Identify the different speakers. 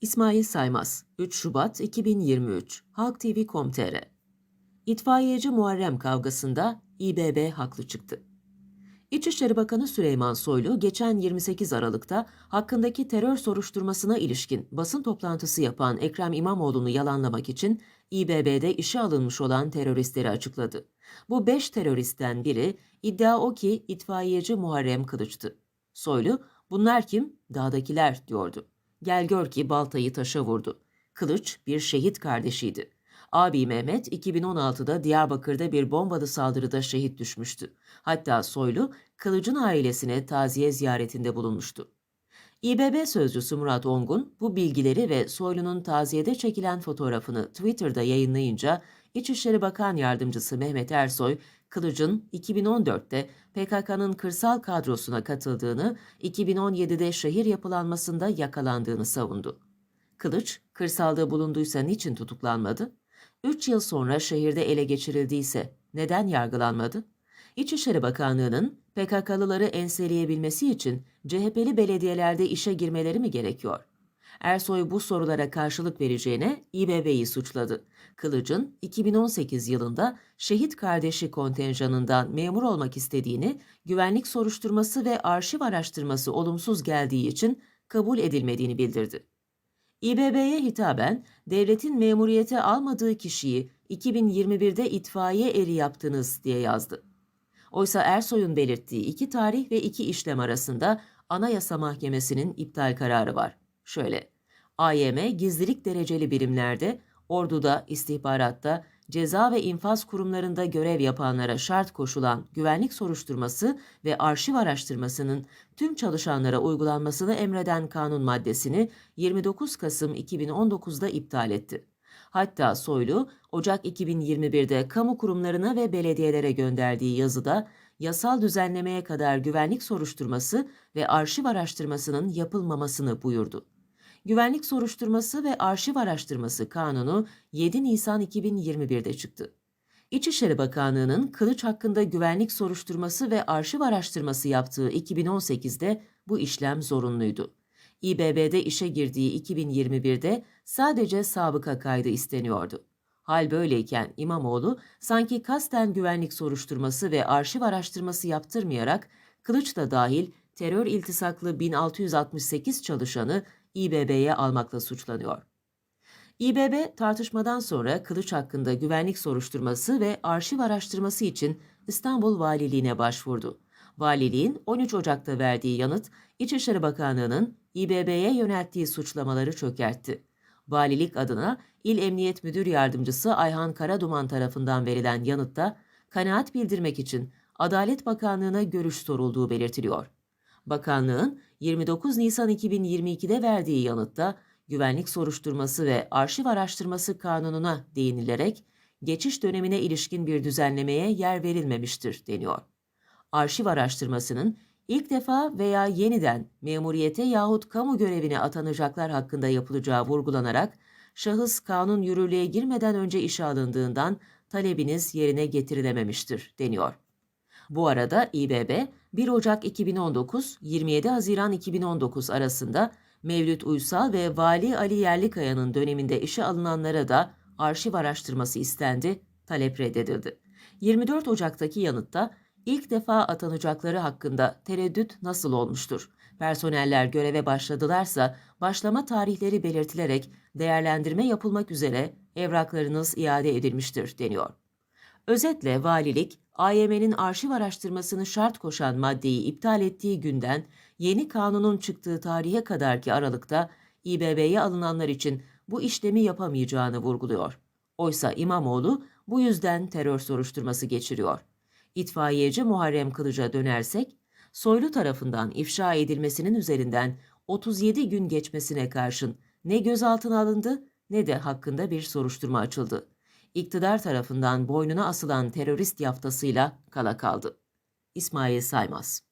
Speaker 1: İsmail Saymaz, 3 Şubat 2023, Halk TV.com.tr İtfaiyeci Muharrem kavgasında İBB haklı çıktı. İçişleri Bakanı Süleyman Soylu geçen 28 Aralık'ta hakkındaki terör soruşturmasına ilişkin basın toplantısı yapan Ekrem İmamoğlu'nu yalanlamak için İBB'de işe alınmış olan teröristleri açıkladı. Bu 5 teröristten biri iddia o ki itfaiyeci Muharrem Kılıç'tı. Soylu, bunlar kim? Dağdakiler diyordu. Gel gör ki baltayı taşa vurdu. Kılıç bir şehit kardeşiydi. Abi Mehmet 2016'da Diyarbakır'da bir bombalı saldırıda şehit düşmüştü. Hatta Soylu, Kılıç'ın ailesine taziye ziyaretinde bulunmuştu. İBB sözcüsü Murat Ongun bu bilgileri ve Soylu'nun taziyede çekilen fotoğrafını Twitter'da yayınlayınca İçişleri Bakan Yardımcısı Mehmet Ersoy, Kılıç'ın 2014'te PKK'nın kırsal kadrosuna katıldığını, 2017'de şehir yapılanmasında yakalandığını savundu. Kılıç, kırsalda bulunduysa niçin tutuklanmadı? 3 yıl sonra şehirde ele geçirildiyse neden yargılanmadı? İçişleri Bakanlığı'nın PKK'lıları enseleyebilmesi için CHP'li belediyelerde işe girmeleri mi gerekiyor? Ersoy bu sorulara karşılık vereceğine İBB'yi suçladı. Kılıç'ın 2018 yılında şehit kardeşi kontenjanından memur olmak istediğini, güvenlik soruşturması ve arşiv araştırması olumsuz geldiği için kabul edilmediğini bildirdi. İBB'ye hitaben devletin memuriyete almadığı kişiyi 2021'de itfaiye eri yaptınız diye yazdı. Oysa Ersoy'un belirttiği iki tarih ve iki işlem arasında Anayasa Mahkemesi'nin iptal kararı var. Şöyle, AYM gizlilik dereceli birimlerde, orduda, istihbaratta, ceza ve infaz kurumlarında görev yapanlara şart koşulan güvenlik soruşturması ve arşiv araştırmasının tüm çalışanlara uygulanmasını emreden kanun maddesini 29 Kasım 2019'da iptal etti. Hatta Soylu, Ocak 2021'de kamu kurumlarına ve belediyelere gönderdiği yazıda yasal düzenlemeye kadar güvenlik soruşturması ve arşiv araştırmasının yapılmamasını buyurdu. Güvenlik Soruşturması ve Arşiv Araştırması Kanunu 7 Nisan 2021'de çıktı. İçişleri Bakanlığı'nın Kılıç hakkında güvenlik soruşturması ve arşiv araştırması yaptığı 2018'de bu işlem zorunluydu. İBB'de işe girdiği 2021'de sadece sabıka kaydı isteniyordu. Hal böyleyken İmamoğlu sanki kasten güvenlik soruşturması ve arşiv araştırması yaptırmayarak Kılıç da dahil terör iltisaklı 1668 çalışanı İBB'ye almakla suçlanıyor. İBB tartışmadan sonra Kılıç hakkında güvenlik soruşturması ve arşiv araştırması için İstanbul Valiliğine başvurdu. Valiliğin 13 Ocak'ta verdiği yanıt İçişleri Bakanlığı'nın İBB'ye yönelttiği suçlamaları çökertti. Valilik adına İl Emniyet Müdür Yardımcısı Ayhan Karaduman tarafından verilen yanıtta kanaat bildirmek için Adalet Bakanlığı'na görüş sorulduğu belirtiliyor. Bakanlığın 29 Nisan 2022'de verdiği yanıtta güvenlik soruşturması ve arşiv araştırması kanununa değinilerek geçiş dönemine ilişkin bir düzenlemeye yer verilmemiştir deniyor. Arşiv araştırmasının ilk defa veya yeniden memuriyete yahut kamu görevine atanacaklar hakkında yapılacağı vurgulanarak şahıs kanun yürürlüğe girmeden önce işe alındığından talebiniz yerine getirilememiştir deniyor. Bu arada İBB 1 Ocak 2019 27 Haziran 2019 arasında Mevlüt Uysal ve Vali Ali Yerlikaya'nın döneminde işe alınanlara da arşiv araştırması istendi, talep reddedildi. 24 Ocak'taki yanıtta ilk defa atanacakları hakkında tereddüt nasıl olmuştur? Personeller göreve başladılarsa başlama tarihleri belirtilerek değerlendirme yapılmak üzere evraklarınız iade edilmiştir deniyor. Özetle valilik, AYM'nin arşiv araştırmasını şart koşan maddeyi iptal ettiği günden yeni kanunun çıktığı tarihe kadarki aralıkta İBB'ye alınanlar için bu işlemi yapamayacağını vurguluyor. Oysa İmamoğlu bu yüzden terör soruşturması geçiriyor. İtfaiyeci Muharrem Kılıç'a dönersek, Soylu tarafından ifşa edilmesinin üzerinden 37 gün geçmesine karşın ne gözaltına alındı ne de hakkında bir soruşturma açıldı iktidar tarafından boynuna asılan terörist yaftasıyla kala kaldı. İsmail Saymaz